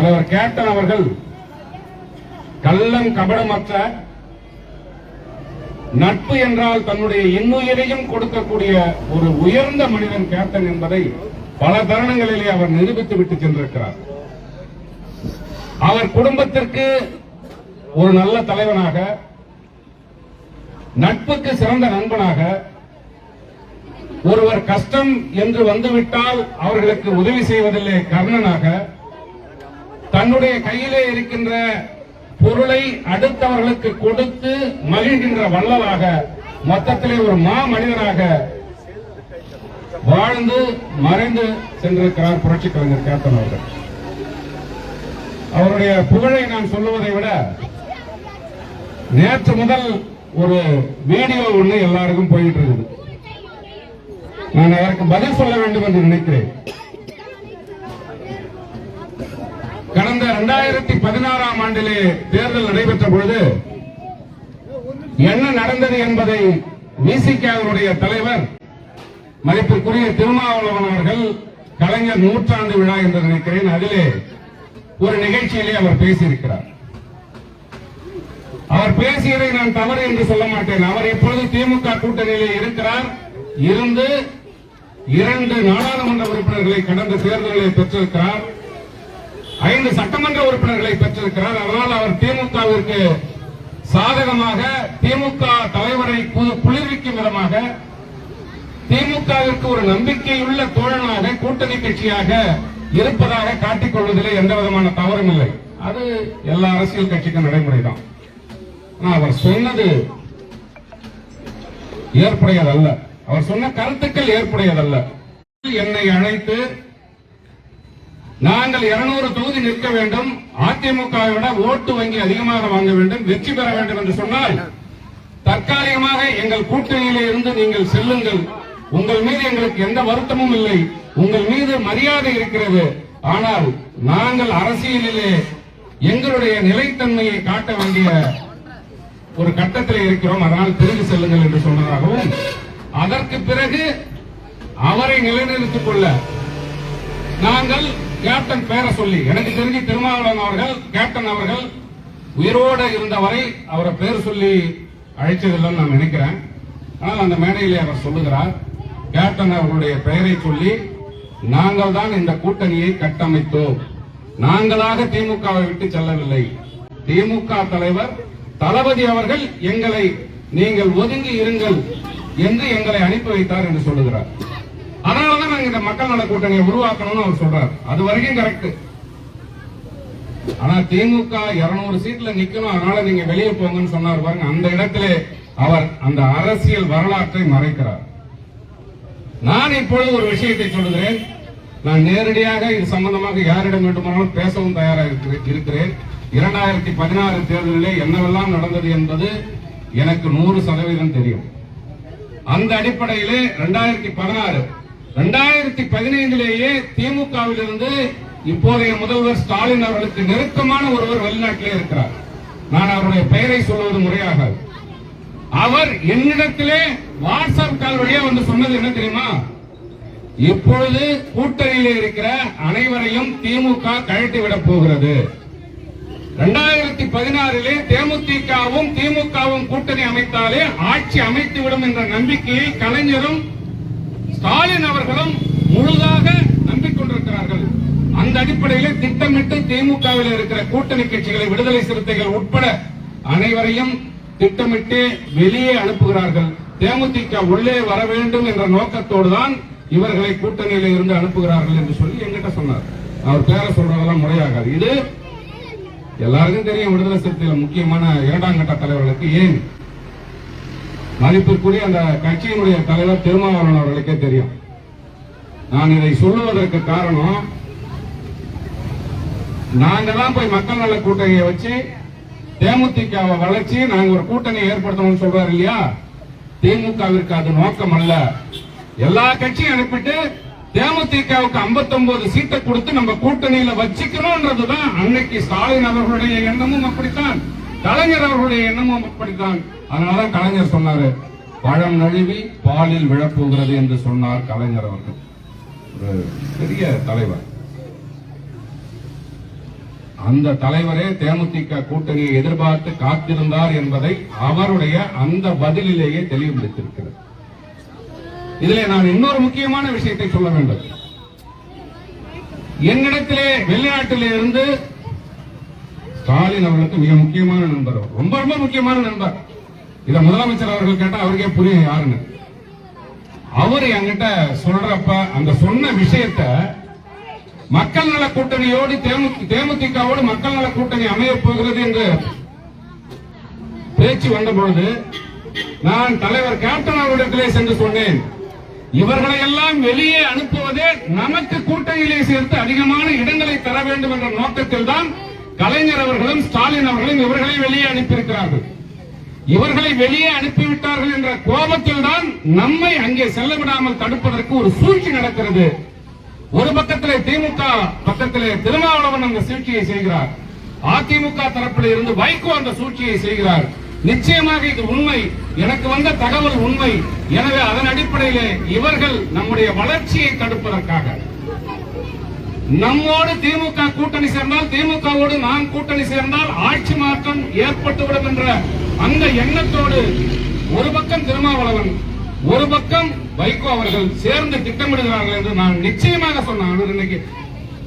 தலைவர் கேப்டன் அவர்கள் கள்ளம் கபடமற்ற நட்பு என்றால் தன்னுடைய இன்னுயிரையும் கொடுக்கக்கூடிய ஒரு உயர்ந்த மனிதன் கேப்டன் என்பதை பல தருணங்களிலே அவர் நிரூபித்து விட்டு சென்றிருக்கிறார். அவர் குடும்பத்திற்கு ஒரு நல்ல தலைவனாக நட்புக்கு சிறந்த நண்பனாக ஒருவர் கஷ்டம் என்று வந்துவிட்டால் அவர்களுக்கு உதவி செய்வதில்லை கர்ணனாக தன்னுடைய கையிலே இருக்கின்ற பொருளை அடுத்தவர்களுக்கு கொடுத்து மகிழ்கின்ற வள்ளலாக மொத்தத்திலே ஒரு மா மனிதனாக வாழ்ந்து மறைந்து சென்றிருக்கிறார் புரட்சி கலைஞர் கேப்டன் அவர்கள். அவருடைய புகழை நான் சொல்லுவதை விட நேற்று முதல் ஒரு வீடியோ ஒண்ணு எல்லாருக்கும் போயிட்டு இருக்குது. நான் அதற்கு பதில் சொல்ல வேண்டும் என்று நினைக்கிறேன். கடந்த இரண்டாயிரத்தி பதினாறாம் ஆண்டிலே தேர்தல் நடைபெற்ற பொழுது என்ன நடந்தது என்பதை விசிகாவினுடைய தலைவர் மதிப்பிற்குரிய திருமாவளவன் அவர்கள் கலைஞர் நூற்றாண்டு விழா என்று நினைக்கிறேன். அதிலே ஒரு நிகழ்ச்சியிலே அவர் பேசியிருக்கிறார். அவர் பேசியதை நான் தவறு என்று சொல்ல மாட்டேன். அவர் இப்பொழுது திமுக கூட்டணியிலே இருக்கிறார் இருந்து இரண்டு நாடாளுமன்ற உறுப்பினர்களை கடந்த தேர்தலில் பெற்றிருக்கிறார். ஐந்து சட்டமன்ற உறுப்பினர்களை பெற்றிருக்கிறார். அதனால் அவர் திமுகவிற்கு சாதகமாக திமுக தலைவரை கு- குளிர்விக்கும் விதமாக திமுகவிற்கு ஒரு நம்பிக்கையுள்ள தோழனாக கூட்டணி கட்சியாக இருப்பதாக காட்டிக் கொள்வதிலே எந்த விதமான தவறும் இல்லை. அது எல்லா அரசியல் கட்சிக்கும் நடைமுறைதான். அவர் சொன்னது ஏற்புடையதல்ல. அவர் சொன்ன கருத்துக்கள் ஏற்புடையதல்ல. என்னை அழைத்து நாங்கள் 200 தொகுதி நிற்க வேண்டும். அதிமுகவை விட ஓட்டு வங்கி அதிகமாக வாங்க வேண்டும். வெற்றி பெற வேண்டும் என்று சொன்னால் தற்காலிகமாக எங்கள் கூட்டணியிலே இருந்து நீங்கள் செல்லுங்கள். உங்கள் மீது எங்களுக்கு எந்த வருத்தமும் இல்லை. உங்கள் மீது மரியாதை இருக்கிறது. ஆனால் நாங்கள் அரசியலிலே எங்களுடைய நிலைத்தன்மையை காட்ட வேண்டிய ஒரு கட்டத்தில் இருக்கிறோம். அதனால் திரும்பி செல்லுங்கள் என்று சொன்னதாகவும் அதற்கு பிறகு அவரை நிலைநிறுத்திக் கொள்ள நாங்கள் கேப்டன் பேரை சொல்லி. எனக்கு தெரிஞ்சு திருமாவளவன் அவர்கள் கேப்டன் அவர்கள் உயிரோட இருந்தவரை அவரை பேர் சொல்லி அழைச்சதில்லைன்னு நான் நினைக்கிறேன். ஆனால் அந்த மேடையிலே அவர் சொல்லுகிறார் கேப்டன் அவர்களுடைய பெயரை சொல்லி நாங்கள் தான் இந்த கூட்டணியை கட்டமைத்தோம். நாங்களாக திமுகவை விட்டு செல்லவில்லை. திமுக தலைவர் தளபதி அவர்கள் எங்களை நீங்கள் ஒதுங்கி இருங்கள் என்று எங்களை அனுப்பி வைத்தார் என்று சொல்லுகிறார். தான் இந்த மக்கள் நல கூட்டணியை உருவாக்கணும்னு அவர் சொல்றாரு. அது வரைக்கும் கரெக்ட் ஆனா திமுக 200 சீட்ல நிக்கணும். அதனால நீங்க வெளியே போங்கன்னு சொன்னார் பாருங்க. அந்த இடத்துல அவர் அந்த அரசியல் வரலாற்றை மறைக்கிறார். நான் இப்பொழுது ஒரு விஷயத்தை சொல்லுகிறேன். நான் நேரடியாக இது சம்பந்தமாக யாரிடம் வேண்டுமானாலும் பேசவும் தயாராக இருக்கிறேன்- இரண்டாயிரத்தி பதினாறு தேர்தலிலே என்னவெல்லாம் நடந்தது என்பது எனக்கு நூறு சதவீதம் தெரியும். அந்த அடிப்படையிலே இரண்டாயிரத்தி பதினாறு ரெண்டாயிரத்தி பதினைந்திலேயே திமுகவிலிருந்து இப்போதைய முதல்வர் ஸ்டாலின் அவர்களுக்கு நெருக்கமான ஒருவர் வெளிநாட்டிலே இருக்கிறார். நான் அவருடைய பெயரை சொல்வது முறையாகாது. அவர் என்னிடத்திலே வாட்ஸ்அப் கால் வழியா வந்து சொன்னது என்ன தெரியுமா? இப்பொழுது கூட்டணியில இருக்கிற அனைவரையும் திமுக கழட்டி விட போகிறது. இரண்டாயிரத்தி பதினாறிலே தேமுதிகவும் திமுகவும் கூட்டணி அமைத்தாலே ஆட்சி அமைத்துவிடும் என்ற நம்பிக்கையை கலைஞரும் ஸ்டாலின் அவர்களும் முழுதாக நம்பிக்கொண்டிருக்கிறார்கள் அந்த அடிப்படையிலே திட்டமிட்டு திமுகவில் இருக்கிற கூட்டணி கட்சிகளை விடுதலை சிறுத்தைகள் உட்பட அனைவரையும் திட்டமிட்டு வெளியே அனுப்புகிறார்கள். தேமுதிக உள்ளே வர வேண்டும் என்ற நோக்கத்தோடு தான் இவர்களை கூட்டணியில இருந்து அனுப்புகிறார்கள் என்று சொல்லி என்கிட்ட சொன்னார். அவர் பேரை சொல்றதெல்லாம் முறையாகாது. இது எல்லாருக்கும் தெரியும் விடுதலை சிறுத்தைகள் முக்கியமான இரண்டாம் கட்ட தலைவர்களுக்கு ஏன் மதிப்பிற்குரிய அந்த கட்சியினுடைய தலைவர் திருமாவளவன் அவர்களுக்கே தெரியும். நான் இதை சொல்லுவதற்கு காரணம் நாங்க தான் போய் மக்கள் நல கூட்டணியை வச்சு தேமுதிகவை வளர்ச்சி நாங்க ஒரு கூட்டணி ஏற்படுத்தணும்னு சொல்றாரு இல்லையா? திமுகவிற்கு அது நோக்கம் அல்ல எல்லா கட்சியும் அனுப்பிட்டு தேமுதிகவுக்கு 59 சீட்டை கொடுத்து நம்ம கூட்டணியில வச்சுக்கணும்ன்றதுதான் அன்னைக்கு ஸ்டாலின் அவர்களுடைய எண்ணமும் அப்படித்தான். கலைஞர் அவர்களுடைய எண்ணமும் அப்படித்தான். அதனாலதான் கலைஞர் சொன்னாரு பழம் நழுவி பாலில் விழப்போகிறது என்று சொன்னார் கலைஞர் அவர்கள். ஒரு பெரிய தலைவர். அந்த தலைவரே தேமுதிக கூட்டணியை எதிர்பார்த்து காத்திருந்தார் என்பதை அவருடைய அந்த பதிலிலேயே தெளிவுபடுத்தியிருக்கிறது. இதிலே நான் இன்னொரு முக்கியமான விஷயத்தை சொல்ல வேண்டும். என்னிடத்திலே வெளிநாட்டிலே இருந்து ஸ்டாலின் அவர்களுக்கு மிக முக்கியமான நண்பர் ரொம்ப ரொம்ப முக்கியமான நண்பர். இத முதலமைச்சர் அவர்கள் கேட்டா அவருக்கே புரியும் யாருன்னு. அவர் என்கிட்ட சொல்றப்ப அந்த சொன்ன விஷயத்த மக்கள் நல கூட்டணியோடு தேமு- தேமுதிகவோடு மக்கள் நல கூட்டணி அமைய போகிறது என்று பேச்சு வந்த பொழுது நான் தலைவர் கேப்டன் அவரிடத்திலே சென்று சொன்னேன். இவர்களை எல்லாம் வெளியே அனுப்புவதே நமக்கு கூட்டணியிலே சேர்த்து அதிகமான இடங்களை தர வேண்டும் என்ற நோக்கத்தில் தான் கலைஞர் அவர்களும் ஸ்டாலின் அவர்களும் இவர்களை வெளியே அனுப்பியிருக்கிறார்கள். இவர்களை வெளியே அனுப்பிவிட்டார்கள் என்ற கோபத்தில் தான் நம்மை அங்கே செல்ல விடாமல் தடுப்பதற்கு ஒரு சூழ்ச்சி நடக்கிறது. ஒரு பக்கத்திலே திமுக பக்கத்திலே திருமாவளவன் அந்த சூழ்ச்சியை செய்கிறார். அதிமுக தரப்பில் இருந்து வைகோ அந்த சூழ்ச்சியை செய்கிறார். நிச்சயமாக இது உண்மை. எனக்கு வந்த தகவல் உண்மை. எனவே அதன் அடிப்படையிலே இவர்கள் நம்முடைய வளர்ச்சியை தடுப்பதற்காக. நம்மோடு திமுக கூட்டணி சேர்ந்தால் திமுகவோடு நாம் கூட்டணி சேர்ந்தால் ஆட்சி மாற்றம் ஏற்பட்டுவிடும் என்ற அந்த எண்ணத்தோடு ஒரு பக்கம் திருமாவளவன் ஒரு பக்கம் வைகோ அவர்கள் சேர்ந்து திட்டமிடுகிறார்கள் என்று நான் நிச்சயமாக சொன்னேன். அவர் இன்னைக்கு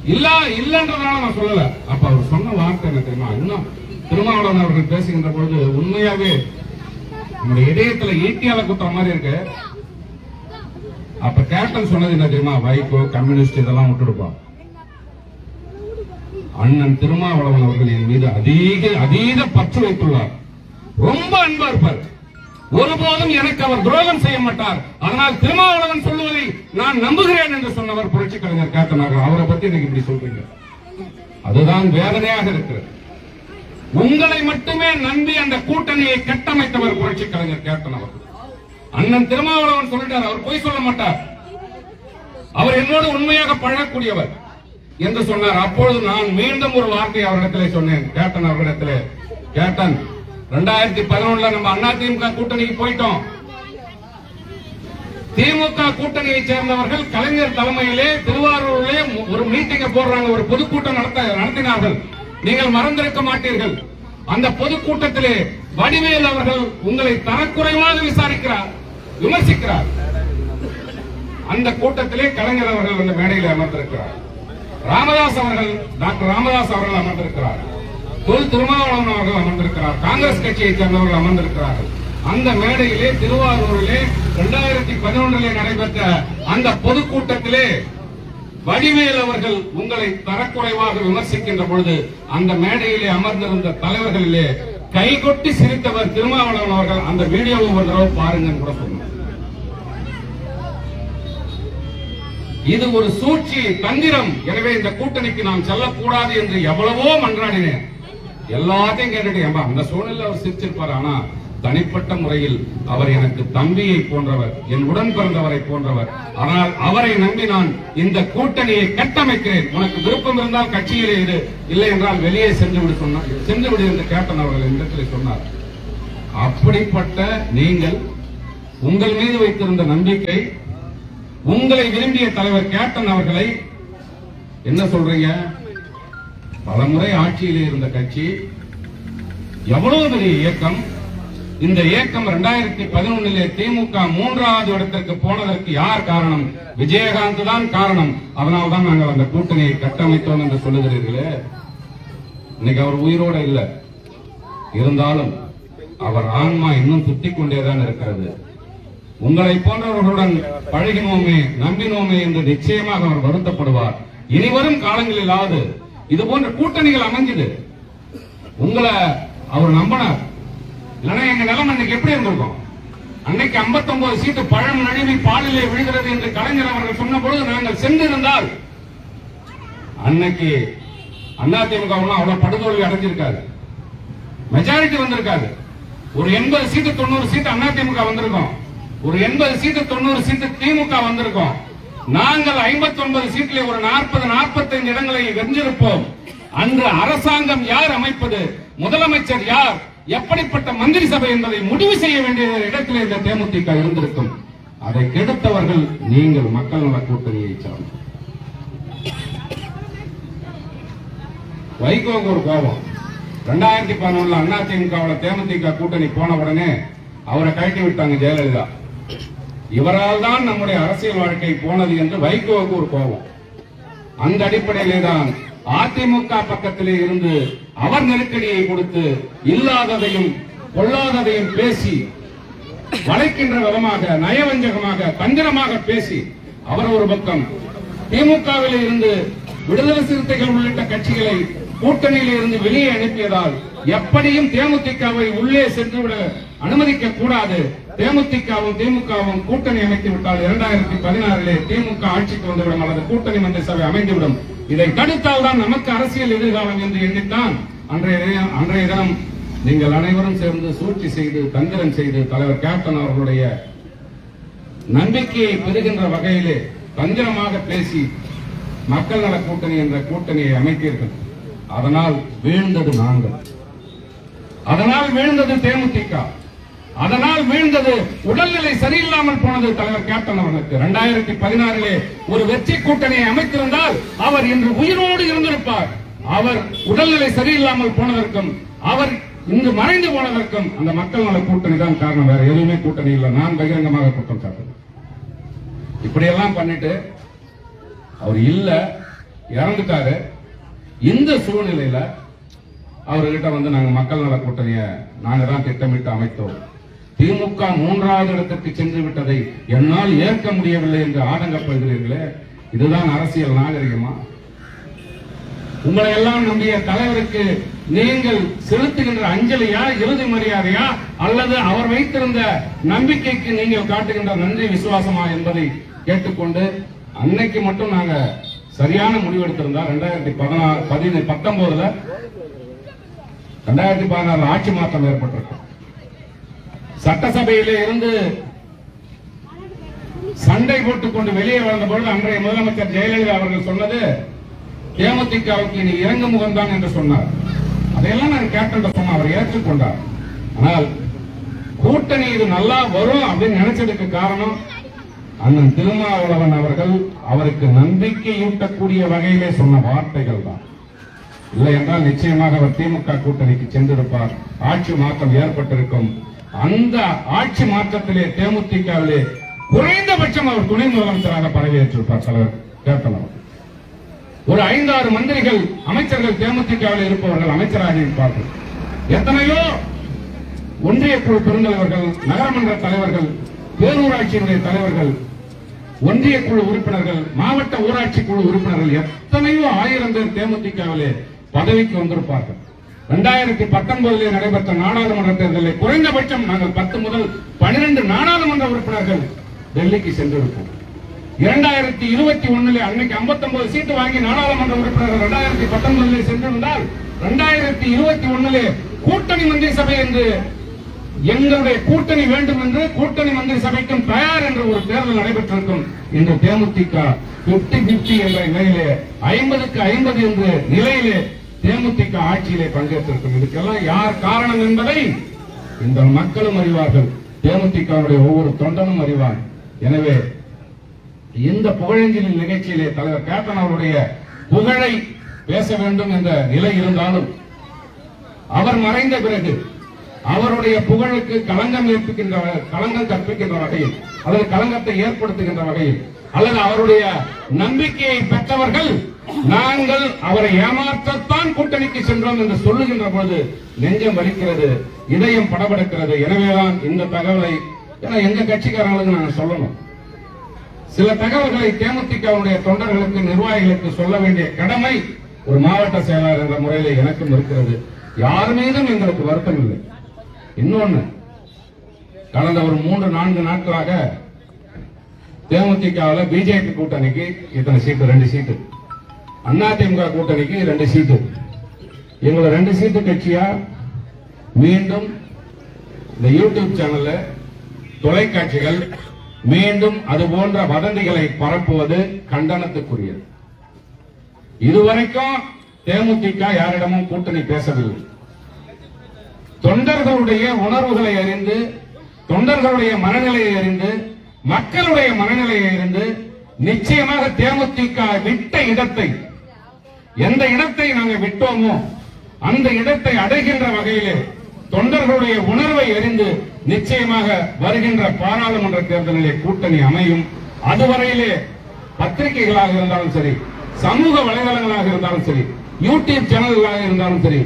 இல்ல இல்லன்றதுனால நான் சொல்லல. அப்ப அவர் சொன்ன வார்த்தை என்ன தெரியுமா? இன்னும் திருமாவளவன் அவர்கள் பேசுகின்ற பொழுது உண்மையாவே நம்முடைய இதயத்துல ஈட்டியால குத்துற மாதிரி இருக்கு. அப்ப கேப்டன் சொன்னது என்ன தெரியுமா? வைகோ கம்யூனிஸ்ட் இதெல்லாம் விட்டுடுப்போம் அண்ணன் திருமாவளவன் அவர்கள் என் மீது அதிக அதீத பற்று வைத்துள்ளார். ரொம்ப அன்பா இருப்பார். ஒருபோதும் எனக்கு அவர் துரோகம் செய்ய மாட்டார். அதனால் திருமாவளவன் சொல்லுவதை நான் நம்புகிறேன் என்று சொன்னவர் புரட்சி கலைஞர் கேட்டனாக அவரை பத்தி எனக்கு இப்படி சொல்றீங்க. அதுதான் வேதனையாக இருக்கிறது. உங்களை மட்டுமே நம்பி அந்த கூட்டணியை கட்டமைத்தவர் புரட்சி கலைஞர் கேட்டன் அவர் அண்ணன் திருமாவளவன் சொல்லிட்டார். அவர் பொய் சொல்ல மாட்டார். அவர் என்னோடு உண்மையாக பழகக்கூடியவர். என்று சொன்னார். அப்பொழுது நான் மீண்டும் ஒரு வார்த்தை அவரிடத்திலே சொன்னேன். கேப்டன் அவரிடத்திலே கேப்டன் ரெண்டாயிரத்தி பதினொன்னுல நம்ம அண்ணா திமுக கூட்டணிக்கு போயிட்டோம். திமுக கூட்டணியை சேர்ந்தவர்கள் கலைஞர் தலைமையிலே திருவாரூரிலே ஒரு மீட்டிங்க போடுறாங்க. ஒரு பொதுக்கூட்டம் நடத்த நடத்தினார்கள். நீங்கள் மறந்திருக்க மாட்டீர்கள். அந்த பொதுக்கூட்டத்திலே வடிவேல் அவர்கள் உங்களை தரக்குறைவாக விசாரிக்கிறார் விமர்சிக்கிறார். அந்த கூட்டத்திலே கலைஞர் அவர்கள் அந்த மேடையில் அமர்ந்திருக்கிறார். ராமதாஸ் அவர்கள் டாக்டர் ராமதாஸ் அவர்கள் அமர்ந்திருக்கிறார். தொல் திருமாவளவன் அவர்கள் அமர்ந்திருக்கிறார். காங்கிரஸ் கட்சியை சேர்ந்தவர்கள் அமர்ந்திருக்கிறார்கள். அந்த மேடையிலே திருவாரூரிலே இரண்டாயிரத்தி பதினொன்றிலே நடைபெற்ற அந்த பொதுக்கூட்டத்திலே வடிவேல் அவர்கள் உங்களை தரக்குறைவாக விமர்சிக்கின்ற பொழுது அந்த மேடையிலே அமர்ந்திருந்த தலைவர்களிலே கைகொட்டி சிரித்தவர் திருமாவளவன் அவர்கள். அந்த வீடியோவை ஒரு தடவை பாருங்கன்னு கூட சொன்னார். இது ஒரு சூழ்ச்சி தந்திரம். எனவே இந்த கூட்டணிக்கு நாம் செல்லக்கூடாது என்று எவ்வளவோ மன்றாடினேன். எல்லாத்தையும் கேட்டுட்டேன். அம்மா அந்த சூழ்நிலை அவர் சிரிச்சிருப்பார். ஆனா தனிப்பட்ட முறையில் அவர் எனக்கு தம்பியை போன்றவர் என் உடன் பிறந்தவரை போன்றவர். ஆனால் அவரை நம்பி நான் இந்த கூட்டணியை கட்டமைக்கிறேன். உனக்கு விருப்பம் இருந்தால் கட்சியிலே இரு. இல்லை என்றால் வெளியே சென்று விடு சொன்னார். சென்று விடு என்று கேப்டன் அவர்கள் இந்த சொன்னார். அப்படிப்பட்ட நீங்கள் உங்கள் மீது வைத்திருந்த நம்பிக்கை உங்களை விரும்பிய தலைவர் கேப்டன் அவர்களை என்ன சொல்றீங்க? பலமுறை ஆட்சியிலே இருந்த கட்சி எவ்வளவு பெரிய இயக்கம்? இந்த இயக்கம் இரண்டாயிரத்தி பதினொன்னிலே திமுக மூன்றாவது இடத்திற்கு போனதற்கு யார் காரணம்? விஜயகாந்த் தான் காரணம். அதனால் தான் நாங்கள் அந்த கூட்டணியை கட்டமைத்தோம் என்று சொல்லுகிறீர்களே. இன்னைக்கு அவர் உயிரோட இல்லை. இருந்தாலும் அவர் ஆன்மா இன்னும் சுத்திக் கொண்டேதான் இருக்கிறது. உங்களை போன்றவர்களுடன் பழகினோமே நம்பினோமே என்று நிச்சயமாக அவர் வருத்தப்படுவார். இனி வரும் காலங்களிலாவது இது போன்ற கூட்டணிகள் அமைஞ்சது. உங்களை அவர் நம்பினார். இல்லைன்னா எங்க நிலம் அன்னைக்கு எப்படி இருந்திருக்கும்? அன்னைக்கு 59 சீட்டு பழம் நழுவி பாலிலே விழுகிறது என்று கலைஞர் அவர்கள் சொன்ன பொழுது நாங்கள் சென்றிருந்தால் அன்னைக்கு அதிமுக அவ்வளவு படுதோல்வி அடைஞ்சிருக்காரு மெஜாரிட்டி வந்திருக்காரு ஒரு எண்பது சீட்டு தொண்ணூறு சீட்டு அதிமுக வந்திருக்கோம். ஒரு எண்பது சீட்டு தொண்ணூறு சீட்டு திமுக வந்திருக்கோம். நாங்கள் 59 சீட்டிலே ஒரு நாற்பது நாற்பத்தைந்து இடங்களை வென்றிருப்போம். அன்று அரசாங்கம் யார் அமைப்பது? முதலமைச்சர் யார்? எப்படிப்பட்ட மந்திரி சபை என்பதை முடிவு செய்ய வேண்டிய இடத்தில் இந்த தேமுதிக இருந்திருக்கும். அதை கெடுத்தவர்கள் நீங்கள் மக்கள் நல கூட்டணியை சார்ந்த. வைகோக்கு ஒரு கோபம். ரெண்டாயிரத்தி பதினொன்னுல அதிமுகவுல தேமுதிக கூட்டணி போன உடனே அவரை கழட்டி விட்டாங்க ஜெயலலிதா. இவரால் தான் நம்முடைய அரசியல் வாழ்க்கை போனது என்று வைகோவுக்கு ஒரு கோபம். அந்த அடிப்படையிலே தான் அதிமுக பக்கத்திலே இருந்து அவர் நெருக்கடியை கொடுத்து இல்லாததையும் கொள்ளாததையும் பேசி வளைக்கின்ற விதமாக நயவஞ்சகமாக தந்திரமாக பேசி அவர் ஒரு பக்கம் திமுகவில் இருந்து விடுதலை சிறுத்தைகள் உள்ளிட்ட கட்சிகளை கூட்டணியில் இருந்து வெளியே அனுப்பியதால் எப்படியும் தேமுதிகவை உள்ளே சென்றுவிட அனுமதிக்க கூடாது. தேமுதிகவும் திமுகவும் கூட்டணி அமைத்து விட்டால் இரண்டாயிரத்தி பதினாறிலே திமுக ஆட்சிக்கு வந்துவிடும் அல்லது கூட்டணி மன்ற சபை அமைந்துவிடும். இதை தடுத்தால் தான் நமக்கு அரசியல் எதிர்காலம் என்று எண்ணித்தான் அன்றைய அன்றைய தினம் நீங்கள் அனைவரும் சேர்ந்து சூழ்ச்சி செய்து தந்திரம் செய்து தலைவர் கேப்டன் அவர்களுடைய நம்பிக்கையை பெறுகின்ற வகையிலே தந்திரமாக பேசி மக்கள் நல கூட்டணி என்ற கூட்டணியை அமைத்தீர்கள். அதனால் வீழ்ந்தது நாங்கள். அதனால் வீழ்ந்தது தேமுதிக. அதனால் வீழ்ந்தது உடல்நிலை சரியில்லாமல் போனது தலைவர் கேப்டன் அவர்களுக்கு. இரண்டாயிரத்தி பதினாறிலே ஒரு வெற்றி கூட்டணியை அமைத்திருந்தால் அவர் இன்று உயிரோடு இருந்திருப்பார். அவர் உடல்நிலை சரியில்லாமல் போனதற்கும் அவர் இங்கு மறைந்து போனதற்கும் அந்த மக்கள் நல கூட்டணி தான் காரணம். வேற எதுவுமே கூட்டணி இல்லை. நான் பகிரங்கமாக குற்றம் சாட்டுறேன் இப்படியெல்லாம் பண்ணிட்டு அவர் இல்ல இறந்துட்டாரு. இந்த சூழ்நிலையில அவர்கிட்ட வந்து நாங்க மக்கள் நல கூட்டணிய தான் திட்டமிட்டு அமைத்தோம். திமுக மூன்றாவது இடத்திற்கு சென்று விட்டதை என்னால் ஏற்க முடியவில்லை என்று ஆடங்கப்படுகிறீர்களே இதுதான் அரசியல் நாகரிகமா? உங்களை எல்லாம் நம்பிய தலைவருக்கு நீங்கள் செலுத்துகின்ற அஞ்சலியா இறுதி மரியாதையா அல்லது அவர் வைத்திருந்த நம்பிக்கைக்கு நீங்கள் காட்டுகின்ற நன்றி விசுவாசமா என்பதை கேட்டுக்கொண்டு அன்னைக்கு மட்டும் நாங்க சரியான முடிவெடுத்திருந்தா ரெண்டாயிரத்தி பதினாறு பதினேழு பத்தொன்பதுல ரெண்டாயிரத்தி பதினாறு ஆட்சி மாற்றம் ஏற்பட்டிருக்கும் சட்டசபையில இருந்து சண்டை போட்டுக் கொண்டு வெளியே வந்த பொழுது அன்றைய முதலமைச்சர் ஜெயலலிதா அவர்கள் சொன்னது தேமுதிகவுக்கு இனி இறங்கு முகம்தான் என்று சொன்னார். அதையெல்லாம் நான் கேப்டன் சொன்ன அவர் ஏற்றுக்கொண்டார். ஆனால் கூட்டணி இது நல்லா வரும் அப்படின்னு நினைச்சதுக்கு காரணம் அண்ணன் திருமாவளவன் அவர்கள் அவருக்கு நம்பிக்கையூட்டக்கூடிய வகையிலே சொன்ன வார்த்தைகள் தான். இல்லை என்றால் நிச்சயமாக அவர் திமுக கூட்டணிக்கு சென்றிருப்பார். ஆட்சி மாற்றம் ஏற்பட்டிருக்கும். அந்த ஆட்சி மாற்றத்திலே தேமுதிகவிலே குறைந்தபட்சம் அவர் துணை முதலமைச்சராக பதவியேற்றிருப்பார் தலைவர். கேப்டன் ஒரு ஐந்தாறு மந்திரிகள் அமைச்சர்கள் தேமுதிகவில் இருப்பவர்கள் அமைச்சராக இருப்பார்கள். எத்தனையோ ஒன்றிய குழு பெருந்தலைவர்கள் நகரமன்ற தலைவர்கள் பேரூராட்சியினுடைய தலைவர்கள் ஒன்றிய குழு உறுப்பினர்கள் மாவட்ட ஊராட்சி குழு உறுப்பினர்கள் எத்தனையோ ஆயிரம் பேர் தேமுதிகவிலே பதவிக்கு வந்திருப்பார்கள். இரண்டாயிரத்தி பத்தொன்பதிலே நடைபெற்ற நாடாளுமன்ற தேர்தலில் குறைந்தபட்சம் நாங்கள் பத்து முதல் பனிரெண்டு நாடாளுமன்ற உறுப்பினர்கள் டெல்லிக்கு சென்றிருப்போம். இரண்டாயிரத்தி இருபத்தி ஒண்ணுல அன்னைக்கு 59 சீட்டு வாங்கி நாடாளுமன்ற உறுப்பினர்கள் இரண்டாயிரத்தி பத்தொன்பதுல சென்றிருந்தால் இரண்டாயிரத்தி இருபத்தி ஒண்ணுல கூட்டணி மந்திரி சபை என்று எங்களுடைய கூட்டணி வேண்டும் என்று கூட்டணி மந்திரி சபைக்கும் தயார் என்ற ஒரு தேர்தல் நடைபெற்றிருக்கும். இன்று தேமுதிக 50 50 என்ற நிலையிலே ஐம்பதுக்கு ஐம்பது என்ற நிலையிலே தேமுதிக ஆட்சியிலே பங்கேற்றிருக்கும். இதுக்கெல்லாம் யார் காரணம் என்பதை இந்த மக்களும் அறிவார்கள். தேமுதிகவுடைய ஒவ்வொரு தொண்டனும் அறிவார். எனவே இந்த புகழஞ்சலி நிகழ்ச்சியிலே தலைவர் கேப்டன் அவருடைய புகழை பேச வேண்டும் என்ற நிலை இருந்தாலும் அவர் மறைந்த பிறகு அவருடைய புகழுக்கு களங்கம் ஏற்படுகின்ற களங்கம் கற்பிக்கின்ற வகையில் அல்லது களங்கத்தை ஏற்படுத்துகின்ற வகையில் அல்லது அவருடைய நம்பிக்கையை பெற்றவர்கள் நாங்கள் அவரை ஏமாற்றத்தான் கூட்டணிக்கு சென்றோம் என்று சொல்லுகின்ற பொழுது நெஞ்சம் வலிக்கிறது இதயம் படபடுக்கிறது. எனவேதான் இந்த தகவலை ஏன்னா எங்க கட்சிக்காரங்களுக்கு நாங்கள் சொல்லணும். சில தகவல்களை தேமுதிகவுடைய தொண்டர்களுக்கு நிர்வாகிகளுக்கு சொல்ல வேண்டிய கடமை ஒரு மாவட்ட செயலாளர் என்ற முறையில் எனக்கும் இருக்கிறது. யார் மீதும் எங்களுக்கு வருத்தம் இல்லை. இன்னொன்னு கடந்த ஒரு மூன்று நான்கு நாட்களாக தேமுதிகவில் பிஜேபி கூட்டணிக்கு இத்தனை சீட்டு ரெண்டு சீட்டு. அதிமுக கூட்டணிக்கு ரெண்டு சீட்டு. எங்களை ரெண்டு சீட்டு கட்சியா? மீண்டும் இந்த யூடியூப் சேனல்ல தொலைக்காட்சிகள் மீண்டும் அது போன்ற வதந்திகளை பரப்புவது கண்டனத்துக்குரியது. இதுவரைக்கும் தேமுதிக யாரிடமும் கூட்டணி பேசவில்லை. தொண்டர்களுடைய உணர்வுகளை அறிந்து தொண்டர்களுடைய மனநிலையை அறிந்து மக்களுடைய மனநிலையை அறிந்து நிச்சயமாக தேமுதிக விட்ட இடத்தை எந்த இடத்தை நாங்கள் விட்டோமோ அந்த இடத்தை அடைகின்ற வகையிலே தொண்டர்களுடைய உணர்வை அறிந்து நிச்சயமாக வருகின்ற பாராளுமன்ற தேர்தலிலே கூட்டணி அமையும். அதுவரையிலே பத்திரிகைகளாக இருந்தாலும் சரி சமூக வலைதளங்களாக இருந்தாலும் சரி யூடியூப் சேனல்களாக இருந்தாலும் சரி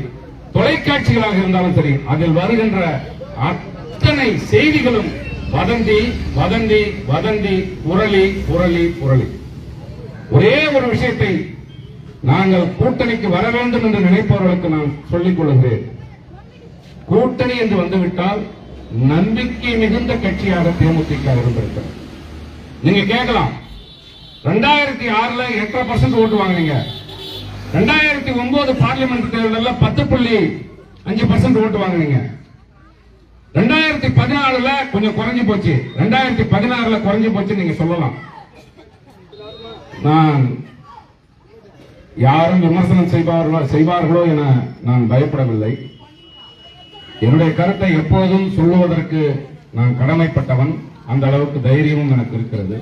தொலைக்காட்சிகளாக இருந்தாலும் சரி அதில் வருகின்ற அத்தனை செய்திகளும் வதந்தி வதந்தி வதந்தி உரளி உரளி புரளி ஒரே ஒரு விஷயத்தை நாங்கள் கூட்டணிக்கு வர வேண்டும் என்று நினைப்பவர்களுக்கு நான் சொல்லிக் கொள்கிறேன். கூட்டணி என்று வந்துவிட்டால் நம்பிக்கை மிகுந்த கட்சியாக தேமுதிக இருந்திருக்கிறது. நீங்க கேட்கலாம். ரெண்டாயிரத்தி ஆறுல எட்டரை பர்சன்ட் ஓட்டு வாங்குனீங்க. ரெண்டாயிரத்தி ஒன்பது பார்லிமெண்ட் தேர்தலில் பத்து புள்ளி அஞ்சு பர்சன்ட் ஓட்டு வாங்குனீங்க. ரெண்டாயிரத்தி பதினாலுல கொஞ்சம் குறைஞ்சு போச்சு. ரெண்டாயிரத்தி பதினாறுல குறைஞ்சு போச்சு நீங்க சொல்லலாம். நான் யாரும் விமர்சனம் செய்வார்களோ செய்வார்களோ என நான் பயப்படவில்லை. என்னுடைய கருத்தை எப்போதும் சொல்லுவதற்கு நான் கடமைப்பட்டவன். அந்த அளவுக்கு தைரியமும் எனக்கு இருக்கிறது.